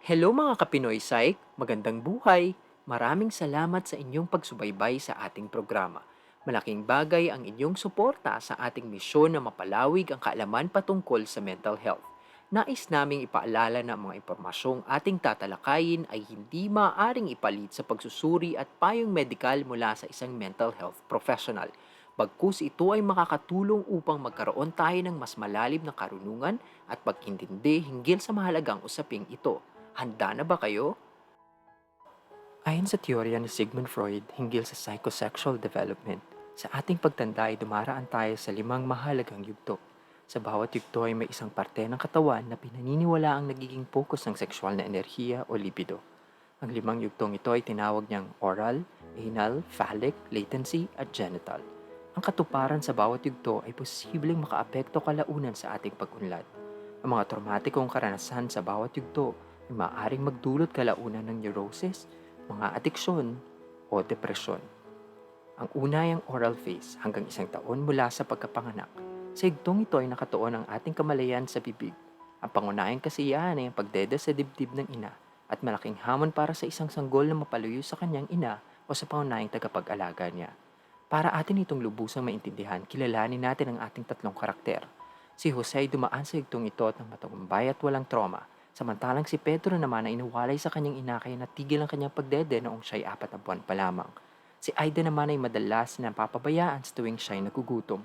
Hello mga kapinoy Psych, magandang buhay. Maraming salamat sa inyong pagsubaybay sa ating programa. Malaking bagay ang inyong suporta sa ating misyon na mapalawig ang kaalaman patungkol sa mental health. Nais naming ipaalala na ang mga impormasyong ating tatalakayin ay hindi maaaring ipalit sa pagsusuri at payong medikal mula sa isang mental health professional. Bagkus ito ay makakatulong upang magkaroon tayo ng mas malalim na karunungan at pagkintindi hinggil sa mahalagang usaping ito. Handa na ba kayo? Ayon sa teorya ni Sigmund Freud hinggil sa psychosexual development, sa ating pagtanda ay dumaraan tayo sa limang mahalagang yugto. Sa bawat yugto ay may isang parte ng katawan na pinaniniwala ang nagiging focus ng sexual na enerhiya o libido. Ang limang yugtong ito ay tinawag niyang oral, anal, phallic, latency, at genital. Ang katuparan sa bawat yugto ay posibleng makaapekto kalaunan sa ating pag-unlad. Ang mga traumatikong karanasan sa bawat yugto ay maaaring magdulot kalaunan ng neurosis, mga adiksyon, o depresyon. Ang una oral phase hanggang isang taon mula sa pagkapanganak. Sa higtong ito ay nakatuon ang ating kamalayan sa bibig. Ang pangunahing kasiyahan ay ang pagdede sa dibdib ng ina at malaking hamon para sa isang sanggol na mapaluyo sa kanyang ina o sa pangunahing tagapag-alaga niya. Para atin itong lubusang maintindihan, kilalanin natin ang ating tatlong karakter. Si Jose dumaan sa higtong ito at ng matagumpay at walang trauma, samantalang si Pedro naman ay inuwalay sa kanyang ina kaya natigil ang kanyang pagdede noong siya'y apat na buwan pa lamang. Si Aida naman ay madalas na papabayaan sa tuwing siya'y nagugutom.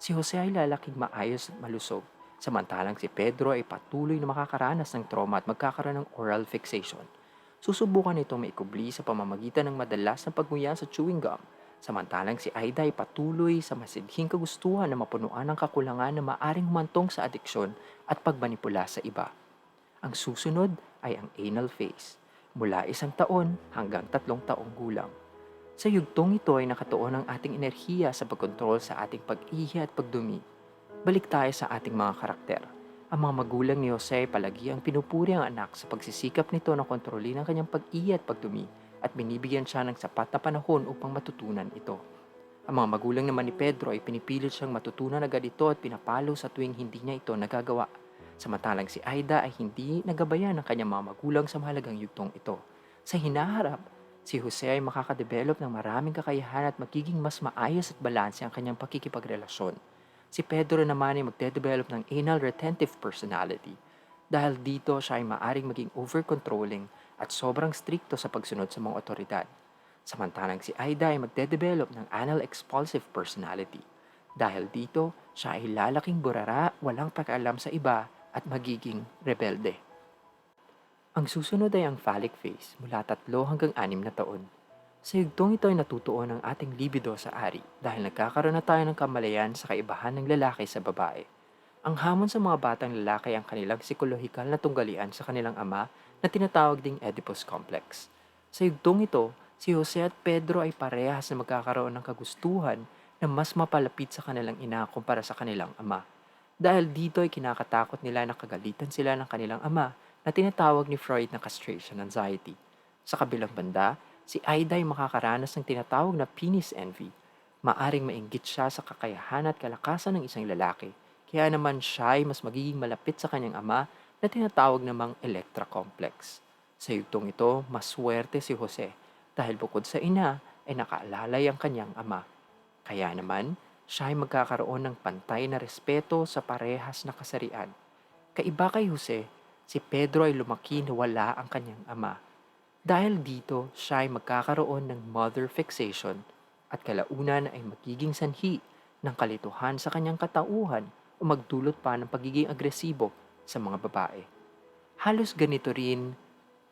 Si Jose ay lalaking maayos at malusog, samantalang si Pedro ay patuloy na makakaranas ng trauma at magkakaroon ng oral fixation. Susubukan itong maikubli sa pamamagitan ng madalas na pagmuya sa chewing gum, samantalang si Aida ay patuloy sa masidhing kagustuhan na mapunuan ng kakulangan na maaring humantong sa adiksyon at pagmanipula sa iba. Ang susunod ay ang anal phase, mula isang taon hanggang tatlong taong gulang. Sa yugtong ito ay nakatuon ang ating enerhiya sa pagkontrol sa ating pag-ihi at pagdumi. Balik tayo sa ating mga karakter. Ang mga magulang ni Jose ay palagi ang pinupuri ang anak sa pagsisikap nito na kontrolin ang kanyang pag-ihi at pagdumi at binibigyan siya ng sapat na panahon upang matutunan ito. Ang mga magulang naman ni Pedro ay pinipilit siyang matutunan agad ito at pinapalo sa tuwing hindi niya ito nagagawa. Samantalang si Aida ay hindi nagabayan ng kanyang mga magulang sa mahalagang yugtong ito. Sa hinaharap, si Jose ay makakadevelop ng maraming kakayahan at magiging mas maayos at balanse ang kanyang pakikipagrelasyon. Si Pedro naman ay magde-develop ng anal retentive personality. Dahil dito siya ay maaring maging over-controlling at sobrang strikto sa pagsunod sa mga otoridad. Samantalang si Aida ay magde-develop ng anal expulsive personality. Dahil dito, siya ay lalaking burara, walang pakialam sa iba at magiging rebelde. Ang susunod ay ang phallic phase mula 3 hanggang 6 na taon. Sa yugtong ito ay natutuon ang ating libido sa ari dahil nagkakaroon na tayo ng kamalayan sa kaibahan ng lalaki sa babae. Ang hamon sa mga batang lalaki ang kanilang psikolohikal na tunggalian sa kanilang ama na tinatawag ding Oedipus complex. Sa yugtong ito, si Jose at Pedro ay parehas na magkakaroon ng kagustuhan na mas mapalapit sa kanilang ina kumpara sa kanilang ama. Dahil dito ay kinakatakot nila na kagalitan sila ng kanilang ama na tinatawag ni Freud na castration anxiety. Sa kabilang banda, si Aida ay makakaranas ng tinatawag na penis envy. Maaring mainggit siya sa kakayahan at kalakasan ng isang lalaki, kaya naman siya ay mas magiging malapit sa kanyang ama na tinatawag namang Electra complex. Sa yugtong ito, mas swerte si Jose dahil bukod sa ina ay nakaalalay ang kanyang ama. Kaya naman, siya ay magkakaroon ng pantay na respeto sa parehas na kasarian. Kaiba kay Jose, si Pedro ay lumaki na wala ang kanyang ama. Dahil dito, siya ay magkakaroon ng mother fixation at kalaunan ay magiging sanhi ng kalituhan sa kanyang katauhan o magdulot pa ng pagiging agresibo sa mga babae. Halos ganito rin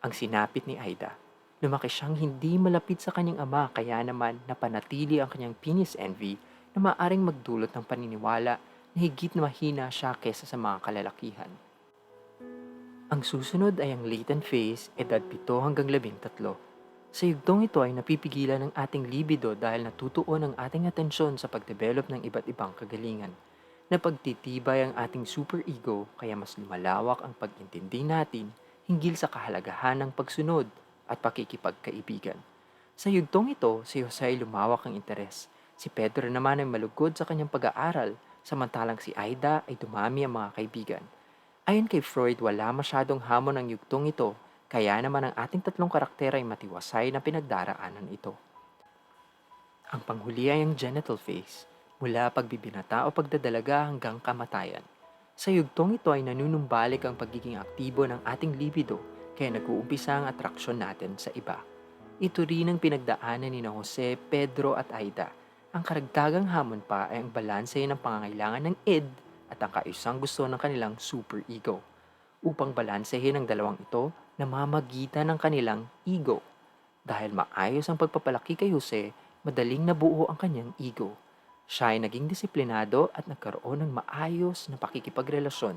ang sinapit ni Aida. Lumaki siyang hindi malapit sa kanyang ama kaya naman napanatili ang kanyang penis envy na maaring magdulot ng paniniwala na higit na mahina siya kesa sa mga kalalakihan. Ang susunod ay ang latent phase, edad 7 hanggang 13. Sa yugtong ito ay napipigilan ng ating libido dahil natutuon ang ating atensyon sa pagdevelop ng iba't ibang kagalingan. Napagtitibay ang ating superego kaya mas lumalawak ang pag-intindi natin hinggil sa kahalagahan ng pagsunod at pakikipagkaibigan. Sa yugtong ito, si Jose lumawak ang interes. Si Pedro naman ay malugod sa kanyang pag-aaral, samantalang si Aida ay dumami ang mga kaibigan. Ayon kay Freud, wala masyadong hamon ang yugtong ito Kaya naman ang ating tatlong karakter ay matiwasay na pinagdaraanan ito. Ang panghuli ay ang genital phase, mula pagbibinata o pagdadalaga hanggang kamatayan. Sa yugtong ito ay nanunumbalik ang pagiging aktibo ng ating libido kaya nag-uumpisa ang atraksyon natin sa iba. Ito rin ang pinagdaanan ni na Jose, Pedro at Aida. Ang karagdagang hamon pa ay ang balanse ng pangangailangan ng id at ang kaisang gusto ng kanilang super ego. Upang balansehin ang dalawang ito, namamagitan ng kanilang ego. Dahil maayos ang pagpapalaki kay Jose, madaling nabuo ang kanyang ego. Siya ay naging disiplinado at nagkaroon ng maayos na pakikipagrelasyon.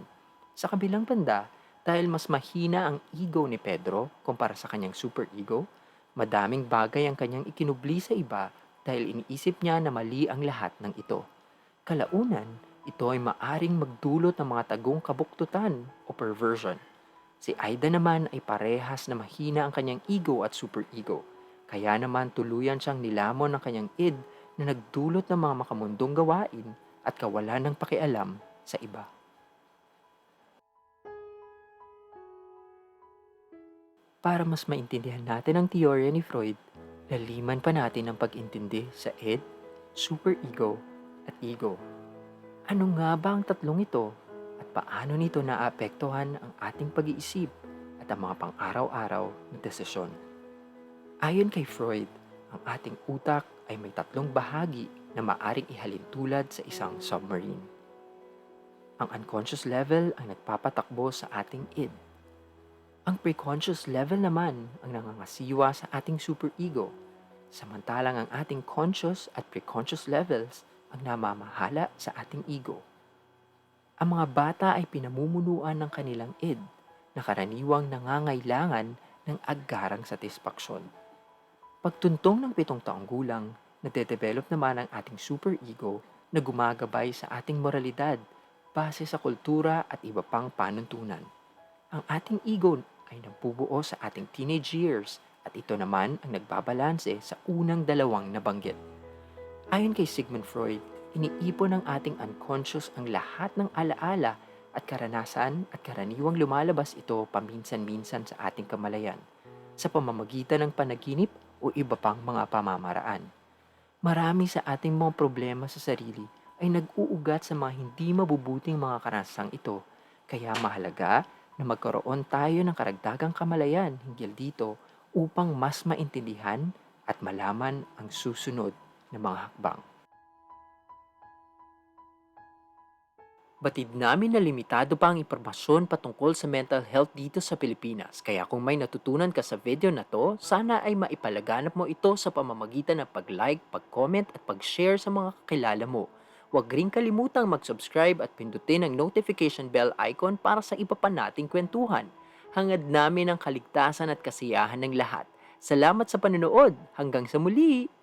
Sa kabilang banda, dahil mas mahina ang ego ni Pedro kumpara sa kanyang super ego, madaming bagay ang kanyang ikinubli sa iba dahil iniisip niya na mali ang lahat ng ito. Kalaunan, ito ay maaring magdulot ng mga tagong kabuktutan o perversion. Si Aida naman ay parehas na mahina ang kanyang ego at super ego. Kaya naman tuluyan siyang nilamon ng kanyang id na nagdulot ng mga makamundong gawain at kawalan ng pakialam sa iba. Para mas maintindihan natin ang teorya ni Freud, laliman pa natin ang pag-intindi sa id, superego, at ego. Ano nga ba ang tatlong ito at paano nito naapektuhan ang ating pag-iisip at ang mga pang-araw-araw na desisyon? Ayon kay Freud, ang ating utak ay may tatlong bahagi na maaring ihalin tulad sa isang submarine. Ang unconscious level ang nagpapatakbo sa ating id. Ang preconscious level naman ang nangangasiwa sa ating superego, samantalang ang ating conscious at preconscious levels ang namamahala sa ating ego. Ang mga bata ay pinamumunuan ng kanilang id na karaniwang nangangailangan ng agarang satisfaksyon. Pagtuntong ng pitong taong gulang, nade-develop naman ang ating superego na gumagabay sa ating moralidad base sa kultura at iba pang panuntunan. Ang ating ego ay nabubuo sa ating teenage years at ito naman ang nagbabalanse sa unang dalawang nabanggit. Ayon kay Sigmund Freud, iniipon ng ating unconscious ang lahat ng alaala at karanasan at karaniwang lumalabas ito paminsan-minsan sa ating kamalayan sa pamamagitan ng panaginip o iba pang mga pamamaraan. Marami sa ating mga problema sa sarili ay nag-uugat sa mga hindi mabubuting mga karanasang ito. Kaya mahalaga na magkaroon tayo ng karagdagang kamalayan hinggil dito upang mas maintindihan at malaman ang susunod na mga hakbang. Batid namin na limitado pa ang impormasyon patungkol sa mental health dito sa Pilipinas. Kaya kung may natutunan ka sa video na to, sana ay maipalaganap mo ito sa pamamagitan ng pag-like, pag-comment at pag-share sa mga kakilala mo. Huwag rin kalimutang mag-subscribe at pindutin ang notification bell icon para sa iba pa nating kwentuhan. Hangad namin ang kaligtasan at kasiyahan ng lahat. Salamat sa panonood. Hanggang sa muli!